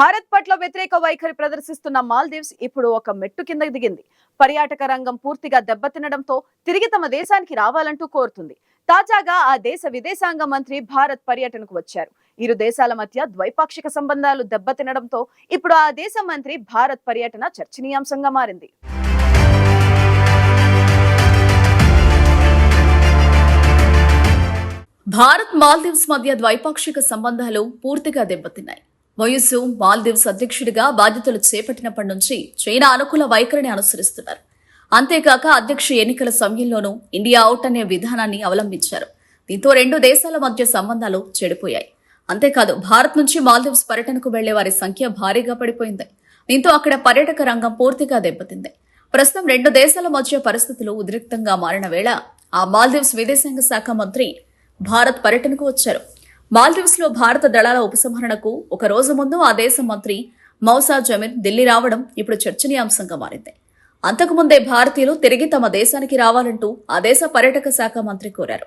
భారత్ పట్ల వ్యతిరేక వైఖరి ప్రదర్శిస్తున్న మాల్దీవ్స్ ఇప్పుడు ఒక మెట్టు కింద దిగింది. పర్యాటక రంగం పూర్తిగా దెబ్బతినడంతో తిరిగి తమ దేశానికి రావాలంటూ కోరుతుంది. తాజాగా ఆ దేశ విదేశాంగ మంత్రి భారత్ పర్యటనకు వచ్చారు. ఇరు దేశాల మధ్య ద్వైపాక్షిక సంబంధాలు దెబ్బతినడంతో ఇప్పుడు ఆ దేశ మంత్రి భారత్ పర్యటన చర్చనీయాంశంగా మారింది. భారత్ మాల్దీవ్స్ మధ్య ద్వైపాక్షిక సంబంధాలు పూర్తిగా దెబ్బతిన్నాయి. మొయుసు మాల్దీవ్స్ అధ్యక్షుడిగా బాధ్యతలు చేపట్టినప్పటి నుంచి చైనా అనుకూల వైఖరిని అనుసరిస్తున్నారు. అంతేకాక అధ్యక్ష ఎన్నికల సమయంలోనూ ఇండియా అవుట్ అనే విధానాన్ని అవలంబించారు. దీంతో రెండు దేశాల మధ్య సంబంధాలు చెడిపోయాయి. అంతేకాదు భారత్ నుంచి మాల్దీవ్స్ పర్యటనకు వెళ్ళే వారి సంఖ్య భారీగా పడిపోయింది. దీంతో అక్కడ పర్యాటక రంగం పూర్తిగా దెబ్బతింది. ప్రస్తుతం రెండు దేశాల మధ్య పరిస్థితులు ఉద్రిక్తంగా మారిన వేళ ఆ మాల్దీవ్స్ విదేశాంగ శాఖ మంత్రి భారత్ పర్యటనకు వచ్చారు. మాల్దీవ్స్లో భారత దళాల ఉపసంహరణకు ఒక రోజు ముందు ఆ దేశ మంత్రి మౌసా జమీర్ ఢిల్లీ రావడం ఇప్పుడు చర్చనీయాంశంగా మారింది. అంతకుముందే భారతీయులు తిరిగి తమ దేశానికి రావాలంటూ ఆ దేశ పర్యాటక శాఖ మంత్రి కోరారు.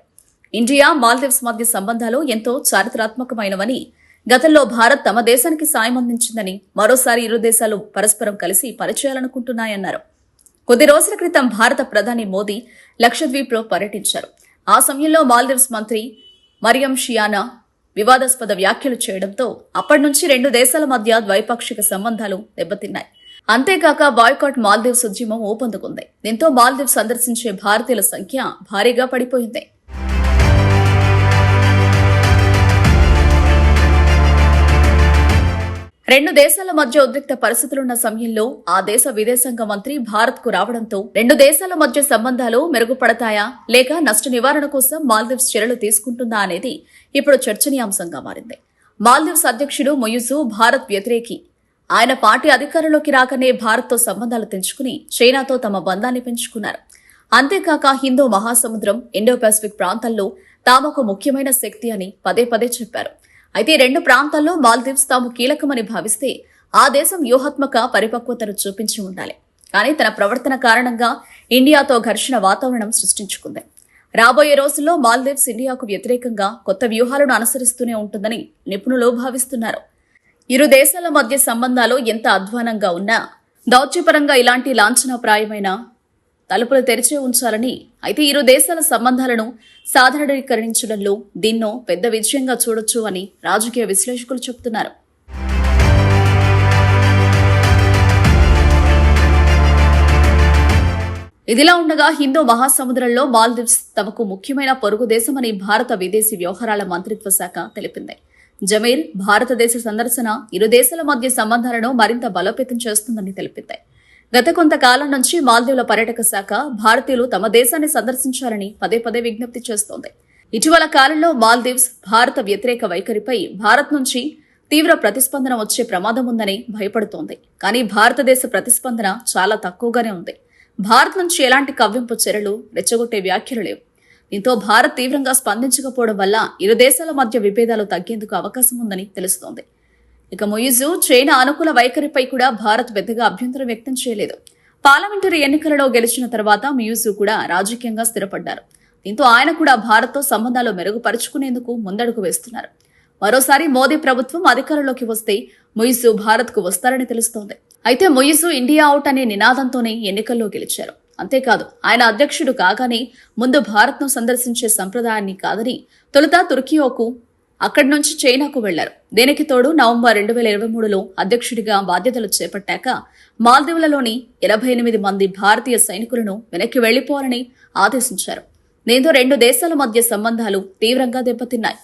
ఇండియా మాల్దీవ్స్ మధ్య సంబంధాలు ఎంతో చారిత్రాత్మకమైనవని గతంలో భారత్ తమ దేశానికి సాయం అందించిందని మరోసారి ఇరు దేశాలు పరస్పరం కలిసి పనిచేయాలనుకుంటున్నాయన్నారు. కొద్ది రోజుల క్రితం భారత ప్రధాని మోదీ లక్షద్వీప్లో పర్యటించారు. ఆ సమయంలో మాల్దీవ్స్ మంత్రి మరియం షియానా వివాదాస్పద వ్యాఖ్యలు చేయడంతో అప్పటి నుంచి రెండు దేశాల మధ్య ద్వైపాక్షిక సంబంధాలు దెబ్బతిన్నాయి. అంతేకాక బాయ్కాట్ మాల్దీవ్స్ ఉద్యమం ఊపందుకుంది. దీంతో మాల్దీవ్ సందర్శించే భారతీయుల సంఖ్య భారీగా పడిపోయింది. రెండు దేశాల మధ్య ఉద్రిక్త పరిస్థితులున్న సమయంలో ఆ దేశ విదేశాంగ మంత్రి భారత్కు రావడంతో రెండు దేశాల మధ్య సంబంధాలు మెరుగుపడతాయా లేక నష్ట నివారణ కోసం మాల్దీవ్స్ చర్యలు తీసుకుంటుందా అనేది ఇప్పుడు చర్చనీయాంశంగా మారింది. మాల్దీవ్స్ అధ్యక్షుడు మొయుసు భారత్ వ్యతిరేకి. ఆయన పార్టీ అధికారంలోకి రాకనే భారత్తో సంబంధాలు తెంచుకుని చైనాతో తమ బంధాన్ని పెంచుకున్నారు. అంతేకాక హిందూ మహాసముద్రం ఇండో పసిఫిక్ ప్రాంతాల్లో తాము ఒక ముఖ్యమైన శక్తి అని పదే పదే చెప్పారు. అయితే రెండు ప్రాంతాల్లో మాల్దీవ్స్ తాము కీలకమని భావిస్తే ఆ దేశం వ్యూహాత్మక పరిపక్వతను చూపించి ఉండాలి. కానీ తన ప్రవర్తన కారణంగా ఇండియాతో ఘర్షణ వాతావరణం సృష్టించుకుంది. రాబోయే రోజుల్లో మాల్దీవ్స్ ఇండియాకు వ్యతిరేకంగా కొత్త వ్యూహాలను అనుసరిస్తూనే ఉంటుందని నిపుణులు భావిస్తున్నారు. ఇరు దేశాల మధ్య సంబంధాలు ఎంత అధ్వానంగా ఉన్నా దౌత్యపరంగా ఇలాంటి లాంఛనప్రాయమైన తలుపులు తెరిచే ఉంచాలని అయితే ఇరు దేశాల సంబంధాలను సాధారణీకరించడంలో దీన్నో పెద్ద విజయంగా చూడొచ్చు అని రాజకీయ విశ్లేషకులు చెబుతున్నారు. ఇదిలా ఉండగా హిందూ మహాసముద్రంలో మాల్దీవ్స్ తమకు ముఖ్యమైన పొరుగు దేశమని భారత విదేశీ వ్యవహారాల మంత్రిత్వ శాఖ తెలిపింది. జమీర్ భారతదేశ సందర్శన ఇరు దేశాల మధ్య సంబంధాలను మరింత బలోపేతం చేస్తుందని తెలిపింది. గత కొంతకాలం నుంచి మాల్దీవుల పర్యాటక శాఖ భారతీయులు తమ దేశాన్ని సందర్శించాలని పదే పదే విజ్ఞప్తి చేస్తోంది. ఇటీవల కాలంలో మాల్దీవ్స్ భారత వ్యతిరేక వైఖరిపై భారత్ నుంచి తీవ్ర ప్రతిస్పందన వచ్చే ప్రమాదం ఉందని భయపడుతోంది. కానీ భారతదేశ ప్రతిస్పందన చాలా తక్కువగానే ఉంది. భారత్ నుంచి ఎలాంటి కవ్వింపు చర్యలు రెచ్చగొట్టే వ్యాఖ్యలు లేవు. దీంతో భారత్ తీవ్రంగా స్పందించకపోవడం వల్ల ఇరు దేశాల మధ్య విభేదాలు తగ్గేందుకు అవకాశం ఉందని తెలుస్తోంది. ఇక మొయిజు చైనా అనుకూల వైఖరిపై కూడా భారత్ పెద్దగా అభ్యంతరం వ్యక్తం చేయలేదు. పార్లమెంటరీ ఎన్నికలలో గెలిచిన తర్వాత మ్యూజు కూడా రాజకీయంగా స్థిరపడ్డారు. దీంతో ఆయన కూడా భారత్తో సంబంధాలు మెరుగుపరుచుకునేందుకు ముందడుగు వేస్తున్నారు. మరోసారి మోదీ ప్రభుత్వం అధికారంలోకి వస్తే మొయిజు భారత్కు వస్తారని తెలుస్తోంది. అయితే మొయిజు ఇండియా అవుట్ అనే నినాదంతోనే ఎన్నికల్లో గెలిచారు. అంతేకాదు ఆయన అధ్యక్షుడు కాగానే ముందు భారత్ను సందర్శించే సంప్రదాయాన్ని కాదని తొలుత తుర్కియోకు అక్కడి నుంచి చైనాకు వెళ్ళారు. దీనికి తోడు నవంబర్ రెండు వేల ఇరవై మూడులో అధ్యక్షుడిగా బాధ్యతలు చేపట్టాక మాల్దీవులలోని ఎనభై ఎనిమిది మంది భారతీయ సైనికులను వెనక్కి వెళ్ళిపోవాలని ఆదేశించారు. దీంతో రెండు దేశాల మధ్య సంబంధాలు తీవ్రంగా దెబ్బతిన్నాయి.